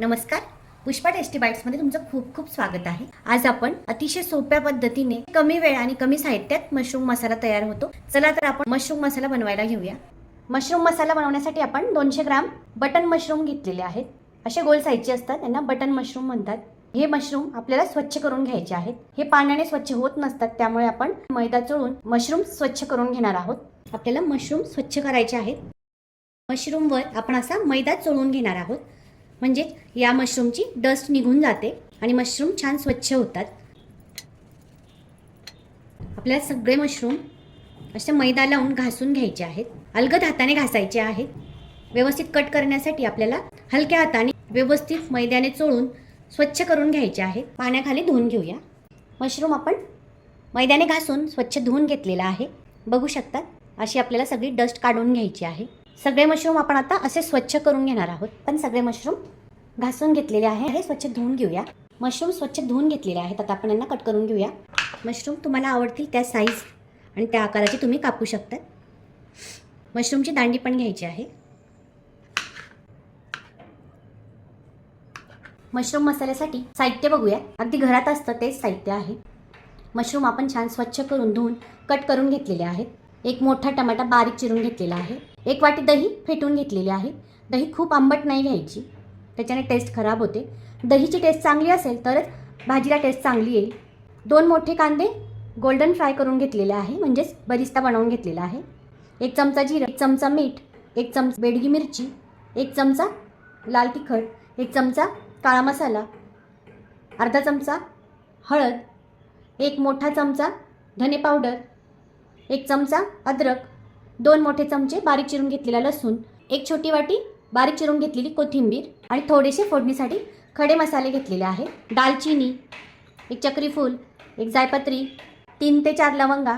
नमस्कार. पुष्पा टेस्टी बाईट्समध्ये तुमचं खूप खूप स्वागत आहे. आज आपण अतिशय सोप्या पद्धतीने कमी वेळ आणि कमी साहित्यात मशरूम मसाला तयार होतो. चला तर आपण मशरूम मसाला बनवायला घेऊया. मशरूम मसाला बनवण्यासाठी आपण दोनशे ग्राम बटन मशरूम घेतलेले आहेत. असे गोल साईजचे असतात. त्यांना बटन मशरूम म्हणतात. हे मशरूम आपल्याला स्वच्छ करून घ्यायचे आहेत. हे पाण्याने स्वच्छ होत नसतात. त्यामुळे आपण मैदा चोळून मशरूम स्वच्छ करून घेणार आहोत. आपल्याला मशरूम स्वच्छ करायचे आहेत. मशरूमवर आपण असा मैदा चोळून घेणार आहोत. म्हणजे या मशरूमची डस्ट निघून जाते आणि मशरूम छान स्वच्छ होतात. आपल्याला सगळे मशरूम असे मैदा लावून घासून घ्यायचे आहेत. अलगद हाताने घासायचे आहेत. व्यवस्थित कट करण्यासाठी आपल्याला हलक्या हाताने व्यवस्थित मैद्याने चोळून स्वच्छ करून घ्यायचे आहेत. पाण्याखाली धुवून घेऊया. मशरूम आपण मैद्याने घासून स्वच्छ धुवून घेतलेला आहे. बघू शकतात अशी आपल्याला सगळी डस्ट काढून घ्यायची आहे. सगळे मशरूम आपण आता असे स्वच्छ करून घेणार आहोत. पण सगळे मशरूम घासून घेतलेले आहे. हे स्वच्छ धुवून घेऊया. मशरूम स्वच्छ धुवून घेतलेले आहेत. आता आपण यांना कट करून घेऊया. मशरूम तुम्हाला आवडतील त्या साईज आणि त्या आकाराची तुम्ही कापू शकता. मशरूमची दांडी पण घ्यायची आहे. मशरूम मसाल्यासाठी साहित्य बघूया. अगदी घरात असतं तेच साहित्य आहे. मशरूम आपण छान स्वच्छ करून धुवून कट करून घेतलेले आहेत. एक मोठा टमाटा बारीक चिरून घेतलेला आहे. एक वाटी दही फेटून घेतलेली आहे. दही खूप आंबट नाही घ्यायची. त्याच्याने टेस्ट खराब होते. दहीची टेस्ट चांगली असेल तरच भाजीला टेस्ट चांगली येईल. दोन मोठे कांदे गोल्डन फ्राय करून घेतलेले आहे. म्हणजेच बरिस्ता बनवून घेतलेला आहे. एक चमचा जिरं एक चमचा मीठ एक चमचा बेडगी मिरची एक चमचा लाल तिखट एक चमचा काळा मसाला अर्धा चमचा हळद एक मोठा चमचा धने पावडर एक चमचा अद्रक दोन मोठे चमचे बारीक चिरून घेतलेला लसूण एक छोटी वाटी बारीक चिरून घेतलेली कोथिंबीर आणि थोडेसे फोडणीसाठी खडे मसाले घेतलेले आहेत दालचिनी एक चक्रीफूल एक जायपत्री तीन ते चार लवंगा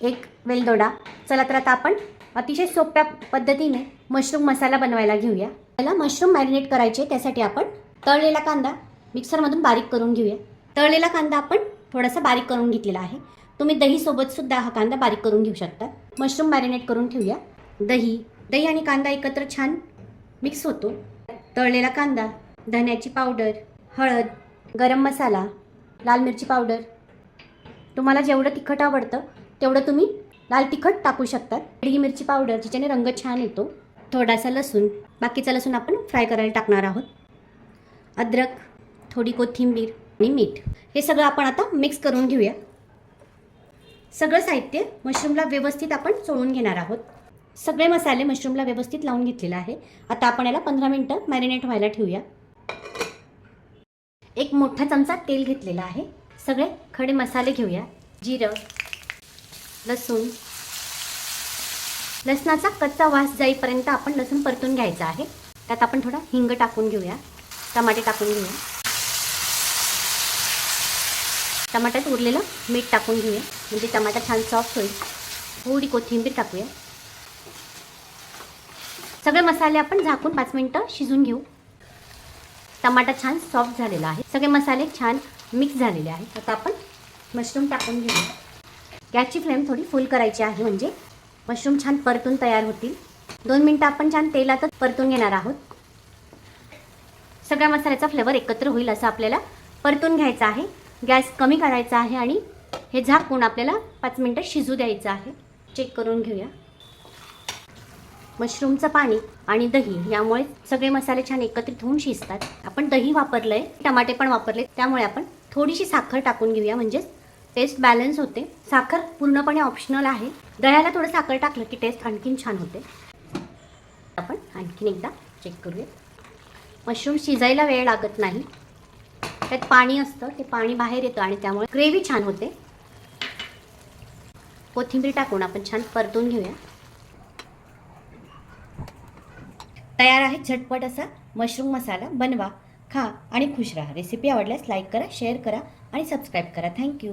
एक वेलदोडा. चला तर आता आपण अतिशय सोप्या पद्धतीने मशरूम मसाला बनवायला घेऊया. त्याला मशरूम मॅरिनेट करायचे त्यासाठी आपण तळलेला कांदा मिक्सरमधून बारीक करून घेऊया. तळलेला कांदा आपण थोडासा बारीक करून घेतलेला आहे. तुम्ही दहीसोबत सुद्धा हा कांदा बारीक करून घेऊ शकता. मशरूम मॅरिनेट करून ठेवूया. दही दही आणि कांदा एकत्र छान मिक्स होतो. तळलेला कांदा धन्याची पावडर हळद गरम मसाला लाल मिरची पावडर तुम्हाला जेवढं तिखट आवडतं तेवढं तुम्ही लाल तिखट टाकू शकतात हिरवी मिरची पावडर जिच्याने रंग छान येतो. थोडासा लसूण बाकीचा लसूण आपण फ्राय करायला टाकणार आहोत. अद्रक थोडी कोथिंबीर आणि मीठ. हे सगळं आपण आता मिक्स करून घेऊया. सगळं साहित्य मशरूमला व्यवस्थित आपण चोळून घेणार आहोत. सगळे मसाले मशरूमला व्यवस्थित लावून घेतलेला आहे. आता आपण याला पंधरा मिनटं मॅरिनेट व्हायला ठेवूया. एक मोठा चमचा तेल घेतलेला आहे. सगळे खडे मसाले घेऊया. जिरं लसूण. लसणाचा कच्चा वास जाईपर्यंत आपण लसूण परतून घ्यायचा आहे. त्यात आपण थोडा हिंग टाकून घेऊया. टमाटे टाकून घेऊया. टमाट्यात उरलेलं मीठ टाकून घेऊया. म्हणजे टमाटा छान सॉफ्ट होईल. थोडी कोथिंबीर टाकूया. सगळे मसाले आपण झाकून पाच मिनटं शिजून घेऊ. टमाटा छान सॉफ्ट झालेला आहे. सगळे मसाले छान मिक्स झालेले आहेत. आता आपण मशरूम टाकून घेऊया. गॅसची फ्लेम थोडी फुल करायची आहे. म्हणजे मशरूम छान परतून तयार होतील. दोन मिनटं आपण छान तेलातच परतून घेणार आहोत. सगळ्या मसाल्याचा फ्लेवर एकत्र होईल असं आपल्याला परतून घ्यायचा आहे. गॅस कमी करायचा आहे आणि हे झाकून आपल्याला पाच मिनटं शिजू द्यायचं आहे. चेक करून घेऊया. मशरूमचं पाणी आणि दही यामुळे सगळे मसाले छान एकत्रित होऊन शिजतात. आपण दही वापरलं आहे टमाटे पण वापरले त्यामुळे आपण थोडीशी साखर टाकून घेऊया. म्हणजेच टेस्ट बॅलन्स होते. साखर पूर्णपणे ऑप्शनल आहे. दह्याला थोडं साखर टाकलं की टेस्ट आणखीन छान होते. आपण आणखीन एकदा चेक करूया. मशरूम शिजायला वेळ लागत नाही. त्यात पाणी असतं ते पाणी बाहेर येतं आणि त्यामुळे ग्रेव्ही छान होते. कोथिंबीर टाकून आपण छान परतून घेऊया. तयार आहे झटपट असा मशरूम मसाला. बनवा खा आणि खुश राहा. रेसिपी आवडल्यास लाईक करा शेअर करा आणि सबस्क्राईब करा. थँक्यू